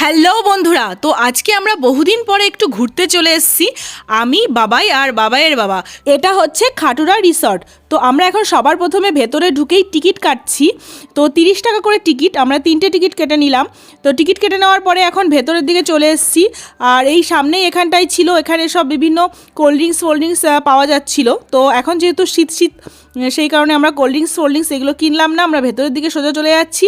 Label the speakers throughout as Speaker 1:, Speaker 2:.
Speaker 1: Hello বন্ধুরা, তো আজকে আমরা বহুদিন পরে একটু ঘুরতে চলে এসেছি, আমি বাবাই আর বাবাইয়ের বাবা। এটা হচ্ছে খাটুরা রিসর্ট। তো আমরা এখন সবার প্রথমে ভেতরে ঢুকেই টিকিট কাটছি। তো তিরিশ টাকা করে টিকিট, আমরা তিনটে টিকিট কেটে নিলাম। তো টিকিট কেটে নেওয়ার পরে এখন ভেতরের দিকে চলে এসেছি। আর এই সামনেই এখানটাই ছিল, এখানে সব বিভিন্ন কোল্ড ড্রিঙ্কস, ফোল্ড ড্রিঙ্কস পাওয়া যাচ্ছিল। তো এখন যেহেতু শীত শীত সেই কারণে আমরা কোল্ড ড্রিঙ্কস, ফোল্ড ড্রিঙ্কস এগুলো কিনলাম না, আমরা ভেতরের দিকে সোজা চলে যাচ্ছি।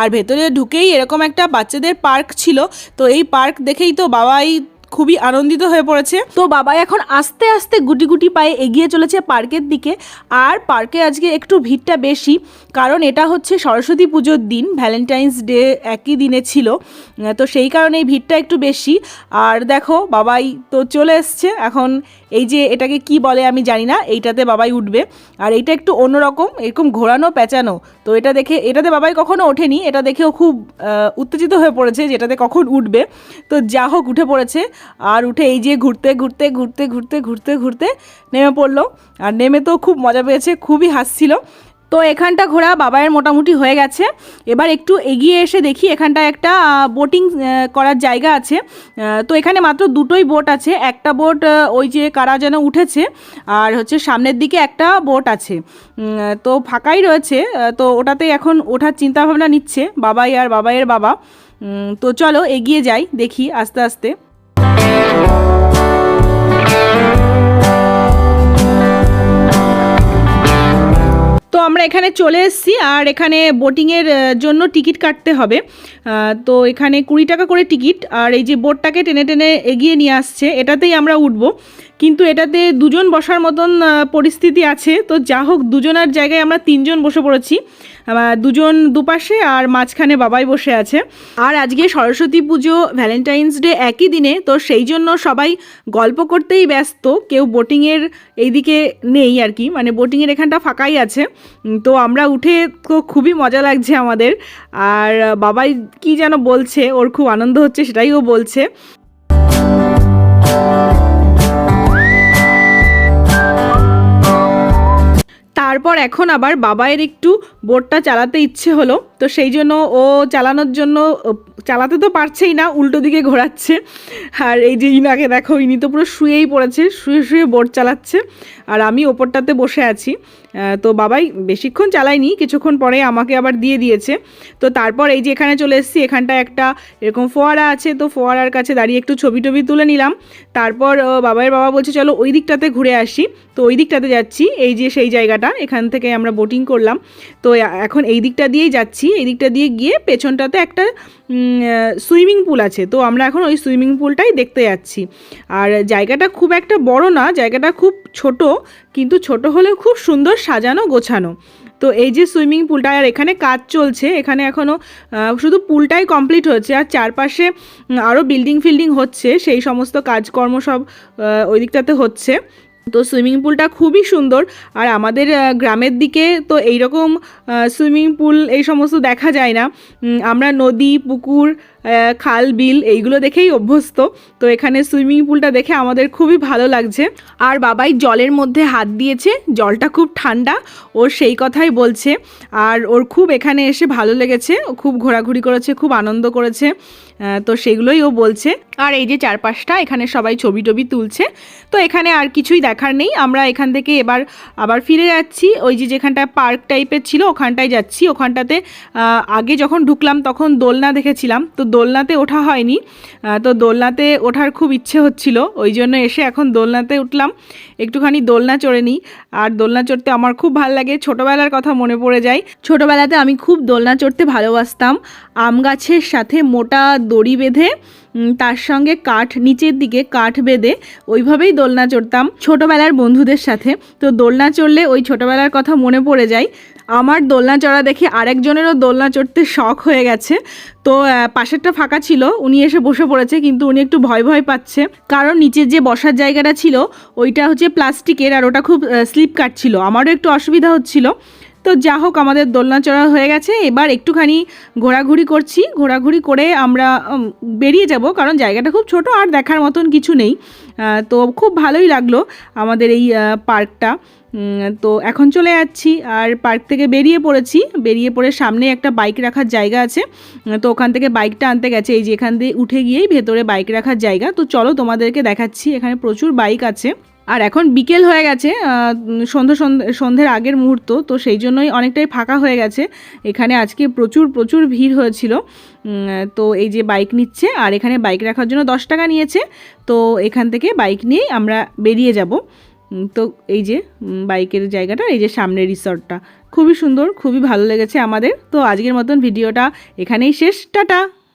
Speaker 1: আর ভেতরে ঢুকেই এরকম একটা বাচ্চাদের পার্ক ছিল। তো এই পার্ক দেখেই তো বাবাই খুবই আনন্দিত হয়ে পড়েছে। তো বাবা এখন আস্তে আস্তে গুটি গুটি পায়ে এগিয়ে চলেছে পার্কের দিকে। আর পার্কে আজকে একটু ভিড়টা বেশি, কারণ এটা হচ্ছে সরস্বতী পুজোর দিন ভ্যালেন্টাইন্স ডে একই দিনে ছিল। তো সেই কারণে ভিড়টা একটু বেশি। আর দেখো, বাবাই তো চলে এসছে, এখন এই যে এটাকে কি বলে আমি জানি না, এইটাতে বাবাই উঠবে। আর এইটা একটু অন্যরকম, এরকম ঘোরানো প্যাঁচানো তো এটা দেখে, এটাতে বাবাই কখনো ওঠেনি, এটা দেখেও খুব উত্তেজিত হয়ে পড়েছে যেটাতে কখন উঠবে। তো যা হোক, উঠে পড়েছে। আর উঠে এই যে ঘুরতে ঘুরতে ঘুরতে ঘুরতে ঘুরতে ঘুরতে নেমে পড়ল। আর নেমে তো খুব মজা পেয়েছে, খুবই হাসছিল। তো এখানটা ঘোরা বাবায়ের মোটামুটি হয়ে গেছে। এবার একটু এগিয়ে এসে দেখি এখানটা একটা বোটিং করার জায়গা আছে। তো এখানে মাত্র দুটোই বোট আছে। একটা বোট ওই যে কারা যেন উঠেছে, আর হচ্ছে সামনের দিকে একটা বোট আছে। তো ফাঁকাই রয়েছে তো ওটাতে এখন ওঠার চিন্তাভাবনা নিচ্ছে বাবাই আর বাবাইয়ের বাবা। তো চলো এগিয়ে যাই, দেখি আস্তে আস্তে। আমরা এখানে চলে এসেছি আর এখানে বোটিংয়ের জন্য টিকিট কাটতে হবে। তো এখানে কুড়ি টাকা করে টিকিট আর এই যে বোটটাকে টেনে টেনে এগিয়ে নিয়ে আসছে, এটাতেই আমরা উঠবো। কিন্তু এটাতে দুজন বসার মতন পরিস্থিতি আছে। তো যা হোক, দুজনের জায়গায় আমরা তিনজন বসে পড়েছি। দুজন দুপাশে আর মাঝখানে বাবাই বসে আছে। আর আজকে সরস্বতী পুজো ভ্যালেন্টাইন্স ডে একই দিনে, তো সেই জন্য সবাই গল্প করতেই ব্যস্ত। কেউ বোটিংয়ের এইদিকে নেই আর কি মানে বোটিংয়ের এখানটা ফাঁকাই আছে। তো আমরা উঠে তো খুবই মজা লাগছে আমাদের। আর বাবাই কি যেন বলছে, ওর খুব আনন্দ হচ্ছে, সেটাই ও বলছে। তারপর এখন আবার বাবায়ের একটু বোটটা চালাতে ইচ্ছে হলো। তো সেই জন্য ও চালানোর জন্য চালাতে তো পারছেই না, উল্টো দিকে ঘোরাচ্ছে। আর এই যে ইনাকে দেখো, ইনি তো পুরো শুয়েই পড়েছে, শুয়ে শুয়ে বোট চালাচ্ছে। আর আমি ওপরটাতে বসে আছি। তো বাবাই বেশিক্ষণ চালায়নি, কিছুক্ষণ পরে আমাকে আবার দিয়ে দিয়েছে। তো তারপর এই যে এখানে চলে এসেছি এখানটা একটা এরকম ফোয়ারা আছে, তো ফোয়ারার কাছে দাঁড়িয়ে একটু ছবি টবি তুলে নিলাম। তারপর বাবাইয়ের বাবা বলছে, চলো ওই দিকটাতে ঘুরে আসি। তো ওই দিকটাতে যাচ্ছি, এই যে সেই জায়গাটা, এখান থেকে আমরা বোটিং করলাম। তো এখন এই দিকটা দিয়েই যাচ্ছি। এই দিকটা দিয়ে গিয়ে পেছনটাতে একটা সুইমিং পুল আছে। তো আমরা এখন ওই সুইমিং পুলটাই দেখতে যাচ্ছি। আর জায়গাটা খুব একটা বড় না, জায়গাটা খুব ছোট, কিন্তু ছোট হলেও খুব সুন্দর সাজানো গোছানো। তো এই যে সুইমিং পুলটা, আর এখানে কাজ চলছে, এখানে এখনও শুধু পুলটাই কমপ্লিট হচ্ছে, আর চারপাশে আরও বিল্ডিং ফিল্ডিং হচ্ছে, সেই সমস্ত কাজকর্ম সব ওই দিকটাতে হচ্ছে। তো সুইমিং পুলটা খুবই সুন্দর। আর আমাদের গ্রামের দিকে তো এইরকম সুইমিং পুল এই সমস্ত দেখা যায় না। আমরা নদী, পুকুর খাল, বিল এইগুলো দেখেই অভ্যস্ত। তো এখানে সুইমিং পুলটা দেখে আমাদের খুবই ভালো লাগছে। আর বাবাই জলের মধ্যে হাত দিয়েছে, জলটা খুব ঠান্ডা ওর সেই কথাই বলছে। আর ওর খুব এখানে এসে ভালো লেগেছে, ও খুব ঘোরাঘুরি করেছে, খুব আনন্দ করেছে তো সেগুলোই ও বলছে। আর এই যে চারপাশটা, এখানে সবাই ছবি টবি তুলছে। তো এখানে আর কিছুই দেখার নেই, আমরা এখান থেকে এবার আবার ফিরে যাচ্ছি। ওই যে যেখানটা পার্ক টাইপের ছিল, ওখানটায় যাচ্ছি। ওখানটাতে আগে যখন ঢুকলাম, তখন দোলনা দেখেছিলাম। তো দোলনাতে ওঠা হয়নি। তো দোলনাতে ওঠার খুব ইচ্ছে হচ্ছিল। ওই জন্য এসে এখন দোলনাতে উঠলাম। একটুখানি দোলনা চড়ে নিই। আর দোলনা চড়তে আমার খুব ভালো লাগে। ছোটোবেলার কথা মনে পড়ে যায়। ছোটোবেলাতে আমি খুব দোলনা চড়তে ভালোবাসতাম। আম গাছের সাথে মোটা দড়ি বেঁধে তার সঙ্গে কাঠ, নিচের দিকে কাঠ বেঁধে ওইভাবেই দোলনা চড়তাম ছোটোবেলার বন্ধুদের সাথে। তো দোলনা চড়লে ওই ছোটোবেলার কথা মনে পড়ে যায়। আমার দোলনা চড়া দেখে আরেকজনেরও দোলনা চড়তে শখ হয়ে গেছে। তো পাশেরটা ফাঁকা ছিল, উনি এসে বসে পড়েছে, কিন্তু উনি একটু ভয় ভয় পাচ্ছে। কারণ নিচের যে বসার জায়গাটা ছিল, ওইটা হচ্ছে প্লাস্টিকের, আর ওটা খুব স্লিপ কাটছিল আমারও একটু অসুবিধা হচ্ছিল। তো যা হোক, আমাদের দোলনা চড়া হয়ে গেছে। এবার একটুখানি ঘোরাঘুরি করছি। ঘোরাঘুরি করে আমরা বেরিয়ে যাব, কারণ জায়গাটা খুব ছোট আর দেখার মতন কিছু নেই। তো খুব ভালোই লাগল আমাদের এই পার্কটা। তো এখন চলে যাচ্ছি। আর পার্ক থেকে বেরিয়ে পড়েছি। বেরিয়ে পড়ে সামনে একটা বাইক রাখার জায়গা আছে। তো ওখান থেকে বাইকটা আনতে গেছে। এই যে এখান দিয়ে উঠে গিয়েই ভেতরে বাইক রাখার জায়গা। তো চলো তোমাদেরকে দেখাচ্ছি। এখানে প্রচুর বাইক আছে। আর এখন বিকেল হয়ে গেছে সন্ধ্যা সন্ধ্যে, সন্ধ্যের আগের মুহূর্ত, তো সেই জন্যই অনেকটাই ফাঁকা হয়ে গেছে। এখানে আজকে প্রচুর প্রচুর ভিড় হয়েছিল। তো এই যে বাইক নিচ্ছে, আর এখানে বাইক রাখার জন্য দশ টাকা নিয়েছে। তো এখান থেকে বাইক নিয়েই আমরা বেরিয়ে যাব। তো এই যে বাইকের জায়গাটা, এই যে সামনের রিসর্টটা। খুবই সুন্দর, খুবই ভালো লেগেছে আমাদের। তো আজকের মতন ভিডিওটা এখানেই শেষ। টাটা!